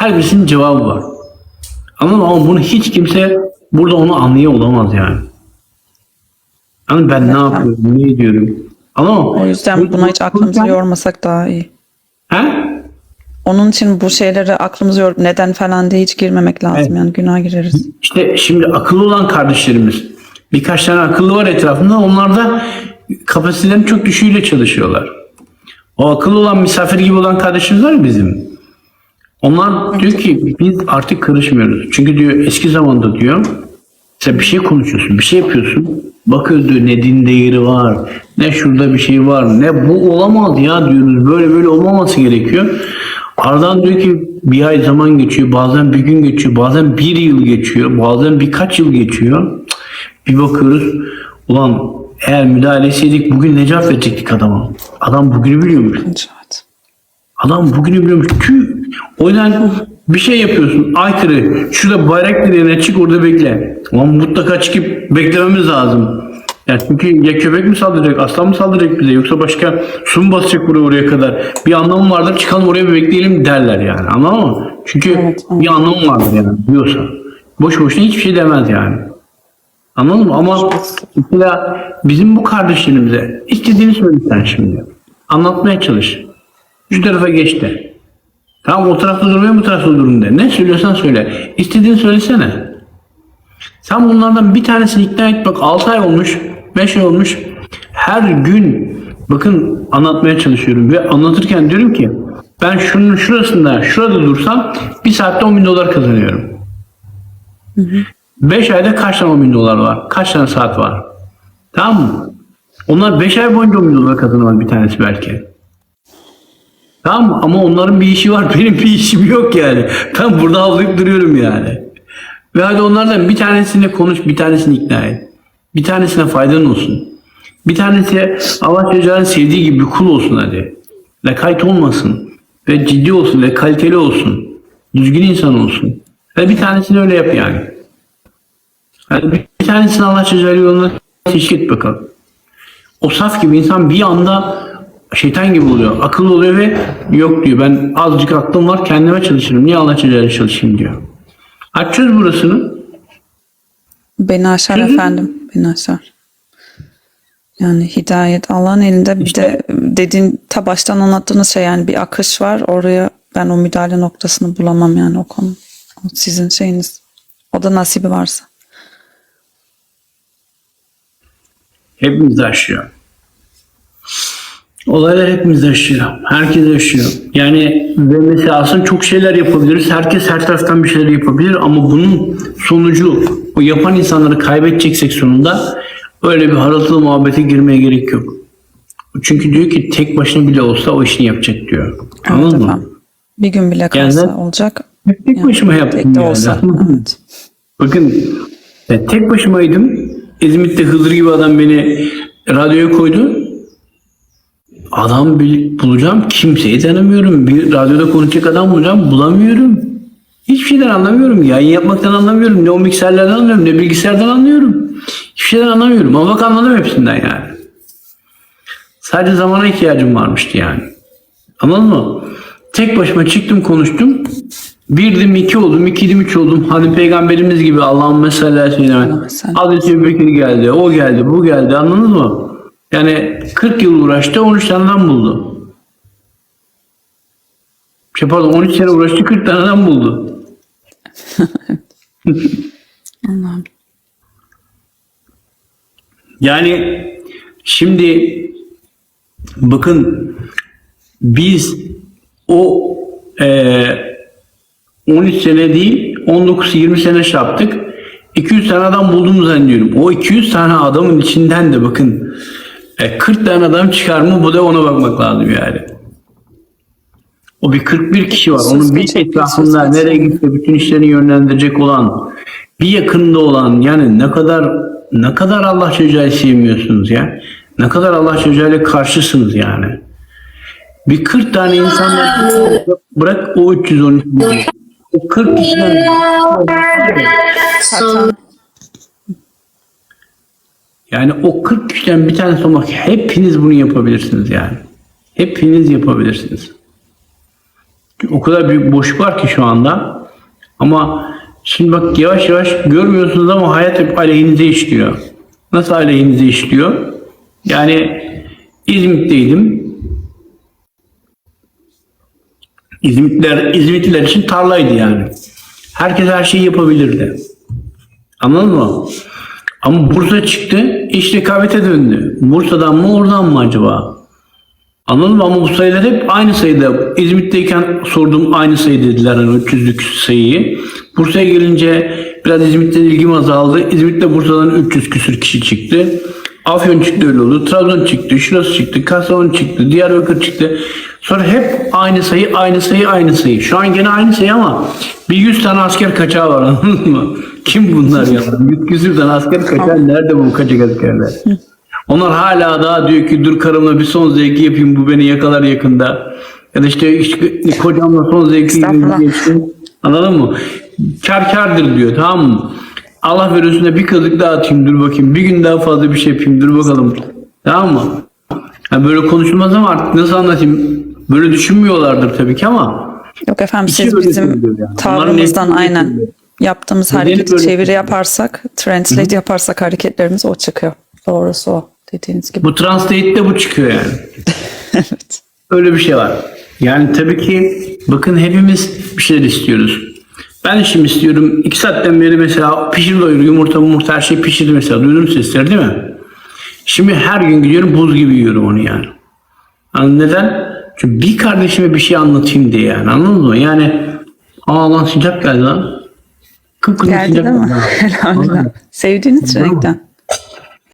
Her birisinin cevabı var. Anladın mı? Ama bunu hiç kimse burada onu anlıyor olamaz yani. Yani ben ne yapıyorum, ne ediyorum. Anladın mı? O yüzden buna hiç aklımızı yormasak daha iyi. He? Onun için bu şeylere aklımızı yorup neden falan diye hiç girmemek lazım. Evet. Yani günah gireriz. İşte şimdi akıllı olan kardeşlerimiz birkaç tane akıllı var etrafında onlar da kapasitelerin çok düşüğüyle çalışıyorlar. O akıllı olan misafir gibi olan kardeşimiz var ya bizim. Onlar diyor ki biz artık karışmıyoruz. Çünkü diyor eski zamanda diyor sen bir şey konuşuyorsun, bir şey yapıyorsun. Bakıyoruz diyor ne din değeri var, ne şurada bir şey var, ne bu olamaz ya diyoruz. Böyle böyle olmaması gerekiyor. Aradan diyor ki bir ay zaman geçiyor, bazen bir gün geçiyor, bazen bir yıl geçiyor, bazen birkaç yıl geçiyor. Bir bakıyoruz, ulan eğer müdahale etseydik bugün ne cevap verecektik adama? Adam bugünü biliyormuş. Evet. Adam bugünü biliyormuş. Tüh. O yüzden bir şey yapıyorsun. Aykırı. Şurada bayrak direğine çık orada bekle. Ama mutlaka çıkıp beklememiz lazım. Yani çünkü ya köpek mi saldıracak, aslan mı saldıracak bize yoksa başka su mu basacak buraya oraya kadar? Bir anlamı vardır çıkalım oraya bir bekleyelim derler yani. Anladın mı? Çünkü Evet, evet. bir anlamı vardır yani diyorsa. Boş boşuna hiçbir şey demez yani. Anladın mı? Ama mesela bizim bu kardeşlerimize istediğini söyle sen şimdi. Anlatmaya çalış. Şu tarafa geç de. Tamam o tarafta durmaya bu tarafta durun de. Ne söylüyorsan söyle. İstediğini söylesene. Sen bunlardan bir tanesini ikna et bak 6 ay olmuş, 5 ay olmuş. Her gün bakın anlatmaya çalışıyorum ve anlatırken diyorum ki ben şunun şurasında şurada dursam bir saatte 10 bin dolar kazanıyorum. 5 ayda kaç tane 10 bin dolar var? Kaç tane saat var? Tamam mı? Onlar 5 ay boyunca 10 bin dolar kazanamaz bir tanesi belki. Tamam mı? Ama onların bir işi var. Benim bir işim yok yani. Ben burada avlayıp duruyorum yani. Ve hadi onlardan bir tanesine konuş, bir tanesini ikna et. Bir tanesine faydan olsun. Bir tanesi Allah Teala'nın sevdiği gibi bir kul olsun hadi. Lakayt olmasın. Ve ciddi olsun ve kaliteli olsun. Düzgün insan olsun. Ve bir tanesini öyle yap yani. Bir, bir tanesini Allah Teala yoluna teşvik et bakalım. O saf gibi insan bir anda şeytan gibi oluyor. Akıllı oluyor ve yok diyor. Ben azıcık aklım var kendime çalışırım. Niye Allah Teala çalışayım diyor. Açıyoruz burasını. Beni aşar hı. efendim. Beni aşar. Yani hidayet Allah'ın elinde bir İşte- de dediğin ta baştan anlattığınız şey yani bir akış var. Oraya ben o müdahale noktasını bulamam yani o konu. O sizin şeyiniz. O da nasibi varsa. Hepimiz aşıyor. Olaylar hepimiz aşıyor. Herkes aşıyor. Yani ve mesela aslında çok şeyler yapabiliriz. Herkes her taraftan bir şeyler yapabilir ama bunun sonucu o yapan insanları kaybedeceksek sonunda öyle bir haratılı muhabbete girmeye gerek yok. Çünkü diyor ki tek başına bile olsa o işini yapacak diyor. Anladın Evet mı? efendim. Bir gün bile kalsa zaten- olacak. Tek Yani başıma yaptım Tek de yani. olsa. Evet. Bakın ben tek başımaydım. İzmit'te Hızır gibi adam beni radyoya koydu. Adam bulacağım kimseyi tanımıyorum. Bir radyoda konuşacak adam bulacağım bulamıyorum. Hiçbir şeyden anlamıyorum. Yayın yapmaktan anlamıyorum. Ne o mikserlerden anlıyorum ne bilgisayardan anlıyorum. Hiçbir şeyden anlamıyorum. Ama bak anladım hepsinden yani. Sadece zamana ihtiyacım varmıştı yani. Anladın mı? Tek başıma çıktım konuştum. Birdim iki oldum, ikiydim üç oldum. Hadi peygamberimiz gibi Allah'ın mesela söyleme. Sen- Hazreti Ebubekir geldi, o geldi, bu geldi anladınız mı? Yani 40 yıl uğraştı, 13 taneden buldu. Şey pardon 13 sene uğraştı, 40 taneden buldu. Allah'ım. Yani şimdi bakın biz o eee 13 sene değil 19-20 sene şey yaptık. 200 tane adam bulduğumu zannediyorum. O 200 tane adamın içinden de bakın e, 40 tane adam çıkar mı bu da ona bakmak lazım yani. O bir 41 kişi var. Onun bir etrafında nereye gitti bütün işlerini yönlendirecek olan bir yakında olan yani ne kadar ne kadar Allah çocuğa sevmiyorsunuz ya. Ne kadar Allah çocuğuyla karşısınız yani. Bir 40 tane insan bırak o 313 o 40 kişiden yani o 40 kişiden bir tanesi olmak hepiniz bunu yapabilirsiniz yani. Hepiniz yapabilirsiniz. O kadar büyük boşluk var ki şu anda. Ama şimdi bak yavaş yavaş görmüyorsunuz ama hayat hep aleyhinize işliyor. Nasıl aleyhinize işliyor? Yani İzmit'teydim. İzmitler, İzmitliler için tarlaydı yani. Herkes her şeyi yapabilirdi. Anladın mı? Ama Bursa çıktı, iş rekabete döndü. Bursa'dan mı oradan mı acaba? Anladın mı? Ama bu sayılar hep aynı sayıda. İzmit'teyken sorduğum aynı sayı dediler. Hani 300'lük sayıyı. Bursa'ya gelince biraz İzmit'ten ilgim azaldı. İzmit'te Bursa'dan 300 küsür kişi çıktı. Afyon çıktı öyle oldu. Trabzon çıktı. Şurası çıktı. Kastamonu çıktı. Diyarbakır çıktı. Sonra hep aynı sayı, aynı sayı, aynı sayı. Şu an gene aynı sayı ama bir 100 tane asker kaçağı var anladın mı? Kim bunlar ya? 100 küsür tane asker kaçağı nerede bu kaçak askerler? Onlar hala daha diyor ki dur karımla bir son zevki yapayım bu beni yakalar yakında. Ya da işte, işte kocamla son zevki geçtim. Anladın mı? Kar kardır diyor tamam mı? Allah veriyorsun bir kazık daha atayım dur bakayım. Bir gün daha fazla bir şey yapayım dur bakalım. Tamam mı? Ha böyle konuşulmaz ama artık nasıl anlatayım? Böyle düşünmüyorlardır tabii ki ama Yok efendim siz bizim yani. Tavrımızdan aynen getiriyor. yaptığımız Nedeni hareketi böyle çeviri yaparsak, translate yaparsak hareketlerimiz o çıkıyor. Doğrusu o dediğiniz gibi. bu translate'de bu çıkıyor yani. evet. Öyle bir şey var. Yani tabii ki bakın hepimiz bir şeyler istiyoruz. Ben şimdi istiyorum. iki saatten beri mesela pişir doyur yumurta yumurta her şey pişirdi mesela. Duydun sesleri değil mi? Şimdi her gün gidiyorum buz gibi yiyorum onu yani. Yani neden? Çünkü bir kardeşime bir şey anlatayım diye yani anladın mı? Yani aa lan sıcak geldi lan. Kıpkırmızı Geldi sıcak değil mi? Sevdiğiniz renkten.